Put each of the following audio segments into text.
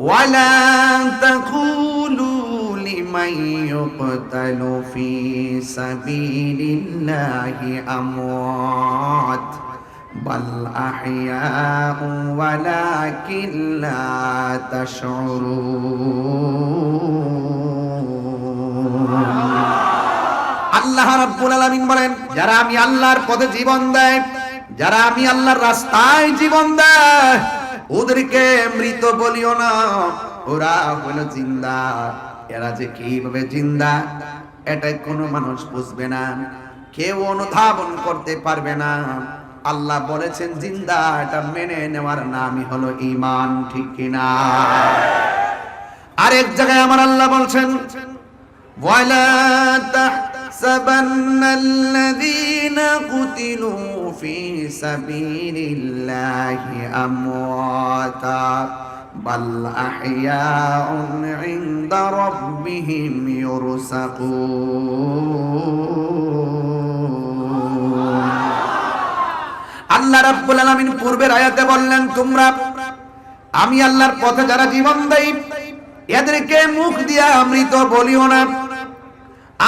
ولا تقولوا لمن يقتل في سبيل الله أموات بل أحياء ولكن لا تشعرون আল্লাহ রাব্বুল আলামিন বলেন যারা আমি আল্লাহর পথে জীবন দেয় যারা আমি আল্লাহর রাস্তায় জীবন দেয় ওদেরকে মৃত বলিও না। ওরা হইল জিন্দা। এরা যে কীভাবে জিন্দা, এটাই কোনো মানুষ বুঝবে না। কেউ অনুধাবন করতে পারবে না। আল্লাহ বলেছেন, জিন্দা, এটা মেনে নেওয়ার নামই হলো ইমান ঠিক কিনা? আরেক জায়গায় আমার আল্লাহ বলছেন, ওয়ালা তাহসাবান্নাল্লাযী قتلوا في سبيل الله أمواتا بل أحياء عند ربهم يرزقون আল্লাহ রাব্বুল আলামিন পূর্বের আয়াতে বললেন তোমরা আমি আল্লাহর পথে যারা জীবন দেই এদেরকে মুখ দিয়া মৃত বলিও না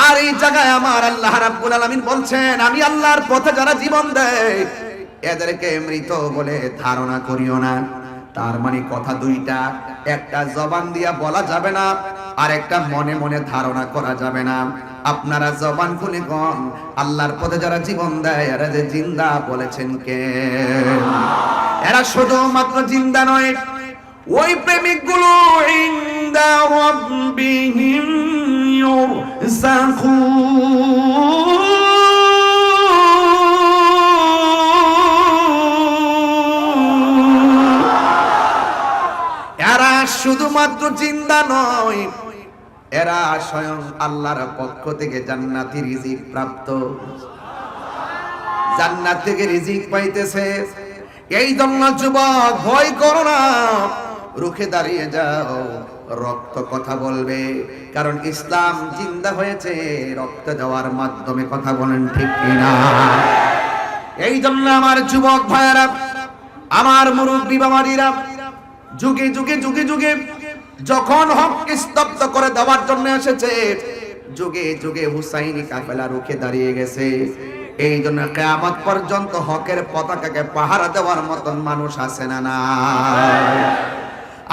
আর এই জায়গায় আমার আল্লাহ রাব্বুল আলামিন বলছেন, আমি আল্লাহর পথে যারা জীবন দেয়, এদেরকে মৃত বলে ধারণা করিও না। তার মানে কথা দুইটা, একটা জবান দিয়া বলা যাবে না, আর একটা মনে মনে ধারণা করা যাবে না। আপনারা জবান খুলে কন, আল্লাহর পথে যারা জীবন দেয়, এরা যে জিন্দা বলেছেন কে? এরা শুধু মাত্র জিন্দা নয়, ওই প্রেমিক স্বয়ং আল্লাহর পক্ষ থেকে জান্নাতি রিজিক প্রাপ্ত। জান্নাত থেকে রিজিক পাইতেছে। এই জন্য যুবক, ভয় করো না। রুখে দাঁড়িয়ে যাও। রক্ত কথা বলবে। কারণ ইসলাম জিন্দা হয়েছে। রক্ত দেওয়ার মাধ্যমে কথা বলেন ঠিক কিনা? এই জন্য আমার যুবক ভাইয়েরা, আমার মুরব্বী বাবারিরা, যুগে যুগে যুগে যুগে যখন হককে স্তব্ধ করে দেওয়ার জন্য এসেছে, যুগে যুগে হুসাইনি কাফেলা রুখে দাঁড়িয়ে গেছে। এই জন্য কেয়ামত পর্যন্ত হকের পতাকাকে পাহারা দেওয়ার মতন মানুষ আছে না না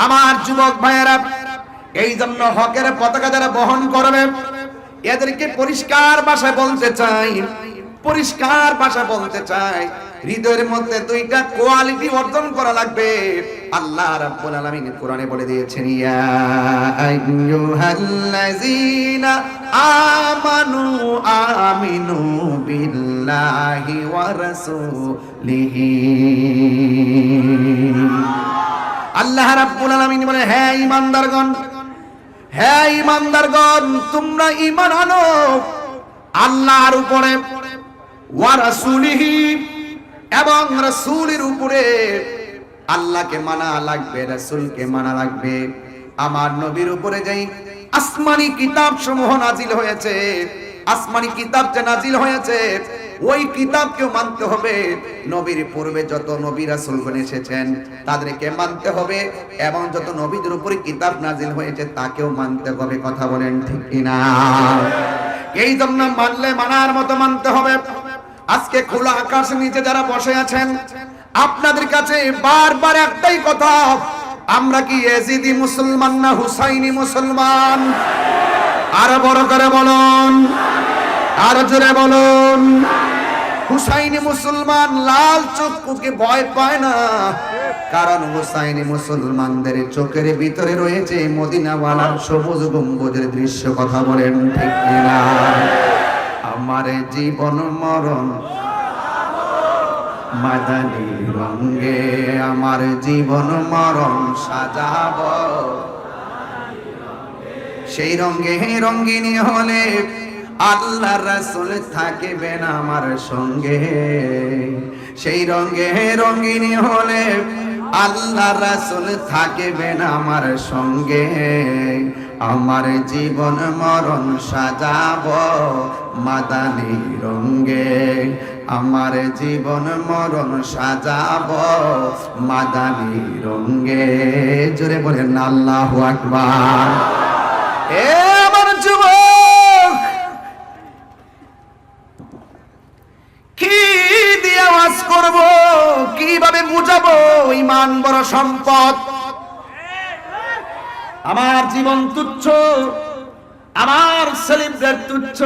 আমার যুবক ভাইয়েরা, এই জন্য হকের পতাকা যারা বহন করবে, এদেরকে পরিষ্কার ভাষায় বলতে চাই, পরিষ্কার ভাষা বলতে চাই হৃদয়ের মধ্যে দুইটা কোয়ালিটি অর্জন করা লাগবে। আল্লাহ রাব্বুল আলামিন কোরআনে বলে দিয়েছেন, ইয়া আইয়ুহাল্লাযীনা আমানু আমিনু বিল্লাহি ওয়া রাসূলিহি। আল্লাহ রাব্বুল আলামিন বলে হ্যাঁ ঈমানদারগণ হ্যাঁ ঈমানদারগণ, তোমরা ঈমান আনো আল্লাহর উপরে, ওয়া রাসূলিহি। এবং রাসূলের উপরে আল্লাহকে মানা লাগবে, রাসূলকে মানা লাগবে। আমার নবীর উপরে যেই আসমানি কিতাব সমূহ নাজিল হয়েছে, আসমানি কিতাব যে নাজিল হয়েছে, ওই কিতাবকেও মানতে হবে। নবীর পূর্বে যত নবী রাসূলগণ এসেছেন, তাদেরকে মানতে হবে এবং যত নবীদের উপরে কিতাব নাজিল হয়েছে, তাকেও মানতে হবে। কথা বলেন ঠিক কিনা? এই জন্য মানলে মানার মতো মানতে হবে। আজকে খোলা আকাশ নিচে যারা বসে আছেন, আপনাদের কাছে বারবার একটাই কথা, আমরা কি এজিদি মুসলমান না হুসাইনি মুসলমান? আর বড় করে বলুন, আর জোরে বলুন, হুসাইনি মুসলমান লাল চক্ষুকে ভয় পায় না, কারণ হুসাইনি মুসলমানদের চোখের ভিতরে রয়েছে মদিনাওয়ালার সবুজ গম্বুজের দৃশ্য, কথা বলেন ঠিক কিনা? আমার জীবন মরণ। মাদানি রঙ্গে আমার জীবন মরণ সাজাব। সেই রঙ্গে রঙ্গিনী হলে আল্লাহ রাসুল থাকিবেন আমার সঙ্গে। সেই রঙ্গে রঙ্গিনী হলে আল্লাহ রাসুল থাকিবেন আমার সঙ্গে। আমার জীবন মরণ সাজাব মাদানি রঙ্গে আমার জীবন মরণ সাজাব মাদানি রঙ্গে জোরে বলেন, আল্লাহু আকবার। এ আমার যুবক, কি দিয়ে আওয়াজ করব? কীভাবে বুঝাবো? ইমান বড় সম্পদ। আমার জীবন তুচ্ছ, আমার সেলিব্রেট তুচ্ছ।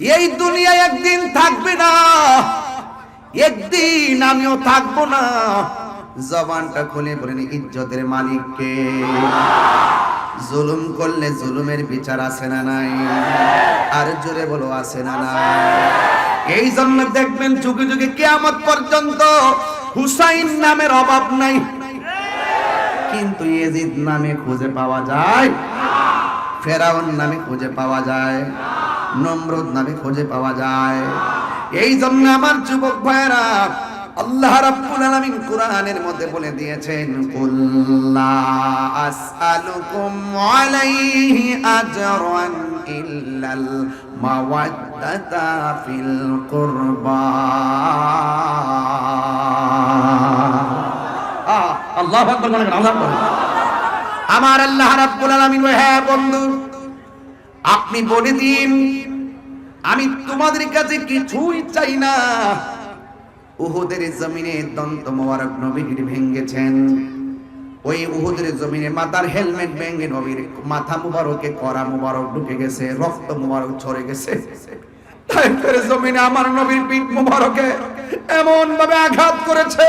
এই দুনিয়ায় একদিন থাকবে না, একদিন আমিও থাকব না। জবানটা খুলে বলেন ইজ্জতের মালিককে জুলুম করলে জুলুমের বিচার আছে না নাই? আর জোরে বলো, আছে না নাই? এই জন্য দেখবেন যুগে যুগে কেয়ামত পর্যন্ত হুসাইন নামের অভাব নাই। কিন্তু ইয়েজিদ নামে খুঁজে পাওয়া যায়। ফেরাউন নামে খুঁজে পাওয়া যায়। নমরুদ নামে খুঁজে পাওয়া যায়। এই জন্য আমার যুবক ভাইরা আল্লাহ রাব্বুল আলামিন কোরআনের মধ্যে বলে দিয়েছেন কুল্লা আসআলুকুম আলাইহি আজরান ইল্লাল মাওয়াদ্দাতা ফিল কুরবা। আমার আল্লাহ হ্যাঁ বন্ধু, আপনি বলে দিন, আমি তোমাদের কাছে কিছুই চাই না। উহুদের জমিনে দন্ত মোবারক নবীর ভেঙ্গেছেন। ওই উহুদের জমিনে মাথার হেলমেট ভেঙে নবীর মাথা মুবারকে, করা মুবারক ঢুকে গেছে, রক্ত মুবারক ছড়ে গেছে। জমিনে আমার নবীর পিঠ মুবারকে এমন ভাবে আঘাত করেছে।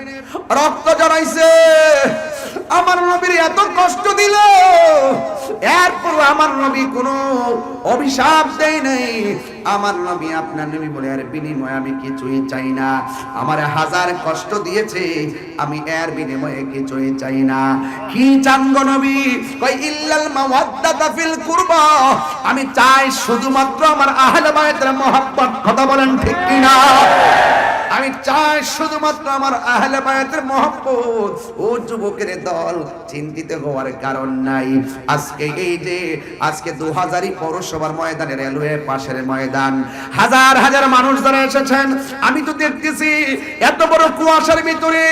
রক্ত জড়াইছে। আমার নবীর এত কষ্ট দিল। এরপর আমার নবী কোনো অভিশাপ দেয় নাই। আমার নবী আপনার নবী বলে আর বিনিময়ে আমি কিছুই চাই না। আমার হাজার কষ্ট দিয়েছে, আমি এর বিনিময়ে কিছুই চাই না। কি চান গো নবী? কই ইল্লাল মাওয়াদ্দাতা ফিল কুরবা। আমি চাই শুধুমাত্র আমার আহলে বায়তের মহব্বত, কথা বলেন ঠিক কিনা? আমি চাই শুধুমাত্র আমার আহলে বায়াতের মহব্বত। ও যুবকের দল চিন্তিত হওয়ার কারণ নাই। আজকে এই যে, আজকে দু হাজারই পৌরসভার ময়দানে রেলওয়ে পাশের ময়দান। হাজার হাজার মানুষ যারা এসেছেন, আমি তো দেখতেছি এত বড় কুয়াশার ভিতরে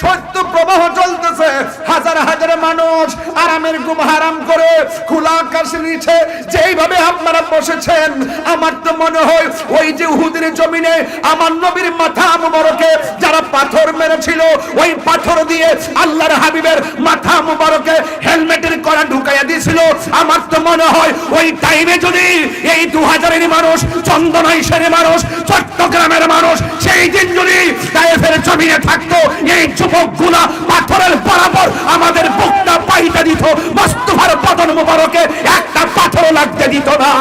সত্য প্রবাহ চলতেছে। হাজার হাজার মানুষ আরামের ঘুম হারাম করে খোলা আকাশের নিচে যেইভাবে আপনারা বসেছেন, আমার তো মনে হয় ওই যে উহুদের জমিনে আমার নবীর মাথা মুবারকে যারা পাথর মেরেছিল, ওই পাথর দিয়ে আল্লাহর হাবিবের মাথা মুবারকে হেলমেটের করা ঢুকাইয়া দিয়েছিল। আমার তো মনে হয় ওই টাইমে যদি এই দু হাজারের মানুষ চন্দনাইশের মানুষ, চট্টগ্রামের মানুষ, সেই দিন যদি তাইফের জমিনে থাকতো, এই যুবকগুলা পাথরের বরাবর আমাদের বুকটা পাইতে দিত, মস্তফার বদন মুবারকে একটা পাথর লাগতে দিত না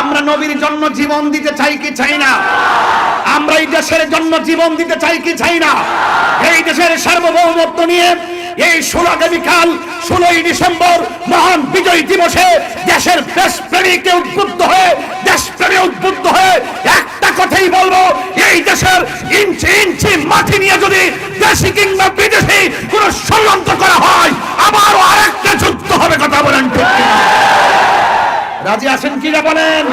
আমরা নবীর জন্য জীবন দিতে চাই কি চাই না? আমরা এই দেশের জন্য জীবন দিতে চাই কি চাই না? এই দেশের সার্বভৌমত্ব নিয়ে এই ষোলো আগামীকাল, ষোলোই ডিসেম্বর মহান বিজয় দিবসে দেশের দেশপ্রেমীকে উদ্বুদ্ধ হয়ে, দেশপ্রেমী উদ্বুদ্ধ হয়ে একটা কথাই বলব, এই দেশের ইঞ্চি ইঞ্চি মাটি নিয়ে যদি দেশি কিংবা বিদেশি কোন ষড়যন্ত্র করা হয়, আবারও আরেকটা যুদ্ধ হবে, কথা বলেন? রাজি আছেন কিনা বলেন?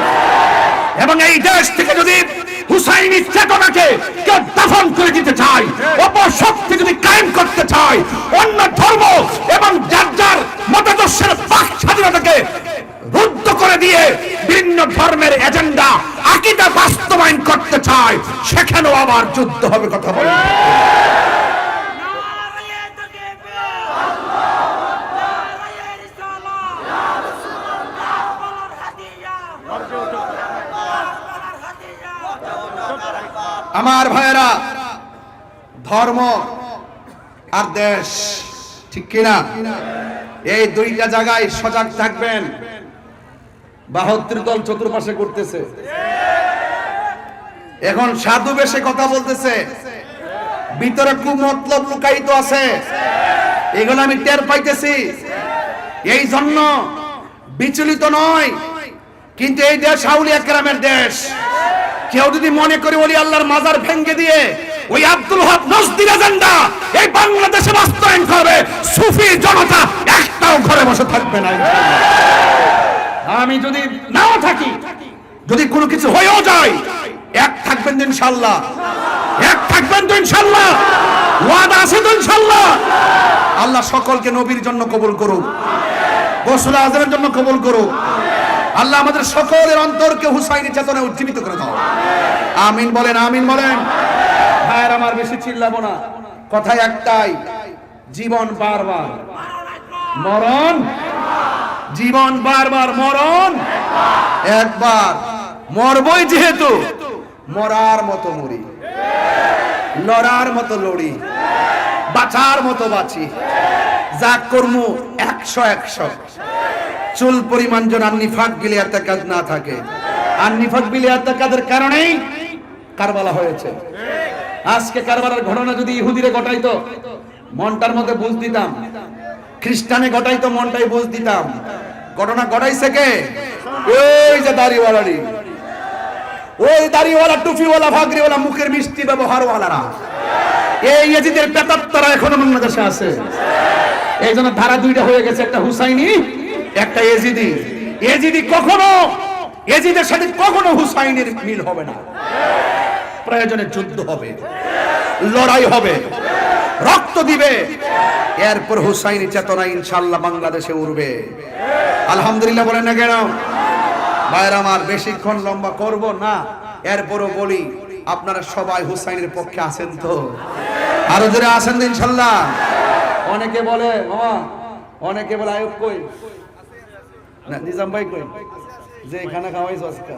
এবং এই দেশ থেকে যদি হুসাইনি চেতনাকে কেউ দাফন করে দিতে চায়, অপর অপশক্তি যদি কায়েম করতে চায়, অন্য ধর্ম এবং যার যার মতাদর্শের বাক স্বাধীনতাকে রুদ্ধ করে দিয়ে ভিন্ন ধর্মের এজেন্ডা, আকিদা বাস্তবায়ন করতে চায়, সেখানেও আবার যুদ্ধ হবে কথা বলেন আমার ভাইয়েরা, ধর্ম আর দেশ, ঠিক কিনা? এই দুইটা জায়গায় সজাগ থাকবেন। বাহাত্তর দল চতুর্পাশে করতেছে এখন সাধু বেশে কথা বলতেছে। ভিতরে খুব মতলব লুকায়িত আছে। এগুলো আমি টের পাইতেছি। এই জন্য বিচলিত নয়, কিন্তু এই দেশ আউলিয়া গ্রামের দেশ। কেউ যদি মনে করে ওলি আল্লাহর মাজার ভেঙ্গে দিয়ে, ওই আব্দুল হক নজদির এজেন্ডা, এই বাংলাদেশে বাস্তবায়ন করবে, সুফি জনতা একটাও ঘরে বসে থাকবে না। আমি যদি নাও থাকি, যদি কোনো কিছু হয়েও যায়, এক থাকবেন তো ইনশাল্লাহ এক থাকবেন তো ইনশাল্লাহ ওয়াদা আছে তো ইনশাল্লাহ আল্লাহ সকলকে নবীর জন্য কবুল করুক। গোসল আজমের জন্য কবুল করুক। আল্লাহ আমাদের সকলের অন্তরকে হুসাইনি চেতনে উজ্জীবিত করে দাও। আমিন বলেন আমিন বলেন। ভাইয়ের আমার বেশি চিল্লাবো না। কথাই একটাই, জীবন বারবার। মরণ? জীবন বারবার মরণ? একবার। মরবই যেহেতু, মরার মতো মরি লড়ার মতো লড়ি। বাঁচার মতো বাঁচি। যা কর্ম একশো একশো। চুল পরিমাণ জন আর নিফাক বিলে কাজ না থাকে। আর নিফাক বিলে কাজের কারণেই কারবালা হয়েছে। আজকে কারবালার ঘটনা যদি ইহুদিরে ঘটাইতো, মনটার মধ্যে বুঝ দিতাম। খ্রিস্টানে ঘটাইতো, মনটাই বুঝ দিতাম। ঘটনা ঘটাইছে কে? ওই যে দাড়িওয়ালারি। ওই দাড়িওয়ালা, টুপিওয়ালা, ভাগরিওয়ালা, মুখের মিষ্টি ব্যবহারওয়ালারা। এই এজিদের পেতাত্তারা এখনও বাংলাদেশে আছে। এই জন্য ধারা দুইটা হয়ে গেছে, একটা হুসাইনি একটা এজিদি। এজিদি কখনো, এজিদের সাথে কখনো হুসাইনের মিল হবে না। প্রয়োজনে যুদ্ধ হবে, লড়াই হবে, রক্ত দিবে। এরপর হুসাইনি চেতনা ইনশাল্লাহ বাংলাদেশে উঠবে আলহামদুলিল্লাহ বলেন না কেন? ভাইয়ের আমার বেশিক্ষণ লম্বা করব না। এরপরও বলি, আপনারা সবাই হুসাইনের পক্ষে আছেন তো? আরও জোরে আছেন ইনশাল্লাহ অনেকে বলে, মামা, অনেকে বলে, আয়ুব কই? না নিজাম ভাই কই? যে খানা খাওয়াইছো আজকে।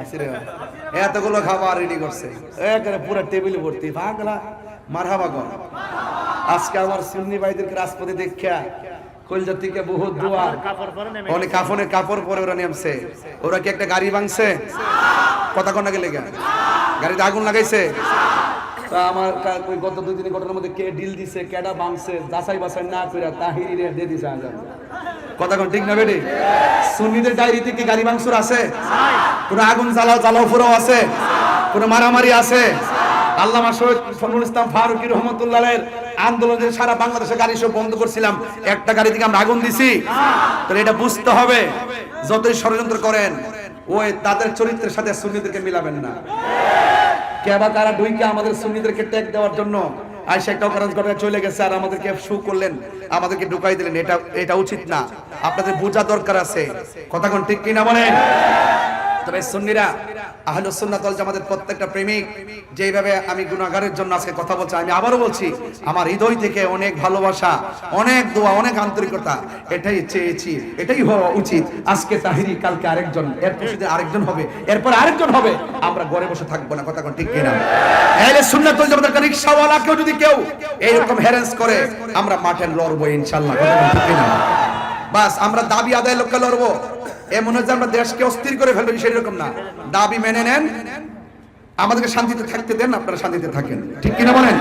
আসি রে এতগুলো খাবার রেডি করছে। একেবারে পুরো টেবিল ভর্তি। ভাগলা মারহাবা কর। আজকে আমার সুন্নি ভাইদেরকে রাজপথে দেখা কলজার থেকে বহুত দোয়া। অনেক কাফনের কাপড় পরে ওরা নেমছে। ওরা কি একটা গাড়ি ভাঙছে? কথা কোন গেলে গাড়িতে আগুন লাগাইছে? আমার গত দুই দিনের ঘটনার মধ্যে কে ডিল দিছে, কেডা বাছাই না করে তাহিরি রে দিয়ে দিছে কথা কোন, ঠিক না বেটি? সুন্নিদের ডায়েরিতে কি ভাঙচুর আছে? কোন আগুন জ্বালাও জ্বালাও ফুরাও আছে? কোন মারামারি আছে? আল্লামা শহীদ ফজলুল ইসলাম ফারুকি রহমতুল্লাহের আন্দোলনের সারা বাংলাদেশে গাড়ি সব বন্ধ করছিলাম। একটা গাড়ি থেকে আমরা আগুন দিছি। তাহলে এটা বুঝতে হবে। যতই ষড়যন্ত্র করেন, ওই তাদের চরিত্রের সাথে সুন্নিদেরকে মিলাবেন না। কেবা কারা ডুইকে আমাদের সুন্নিদেরকে ট্যাগ দেওয়ার জন্য আয়সা একটা চলে গেছে আর আমাদেরকে শু করলেন, আমাদেরকে ঢুকাই দিলেন, এটা এটা উচিত না। আপনাদের বোঝা দরকার আছে। কথা কোন ঠিক কিনা বলেন? তবে সুন্নিরা আহলে সুন্নাত ওয়াল জামাতের প্রত্যেকটা প্রেমিক, যেইভাবে আমি গুনাহগারের জন্য আজকে কথা বলছি, আমি আবারও বলছি, আমার হৃদয় থেকে অনেক ভালোবাসা, অনেক দোয়া, অনেক আন্তরিকতা, এটাই চেয়েছি, এটাই হওয়া উচিত। আজকে তাহিরি, কালকে আরেকজন, এরপর সেদিন আরেকজন হবে, এরপর আরেকজন হবে, আমরা ঘরে বসে থাকব না, কথা ঠিক কিনা? আহলে সুন্নাত ওয়াল জামাতের রিকশাওয়ালা কেউ যদি কেউ এইরকম হ্যারেন্স করে, আমরা মাঠে লড়বো ইনশাআল্লাহ, কথা ঠিক কিনা? বাস, আমরা দাবি আদায় লক্ষ্যে লড়বো এমন হচ্ছে আমরা দেশকে অস্থির করে ফেলব সেরকম না। দাবি মেনে নেন। আমাদেরকে শান্তিতে থাকতে দেন আপনারা শান্তিতে থাকেন। ঠিক কিনা বলেন?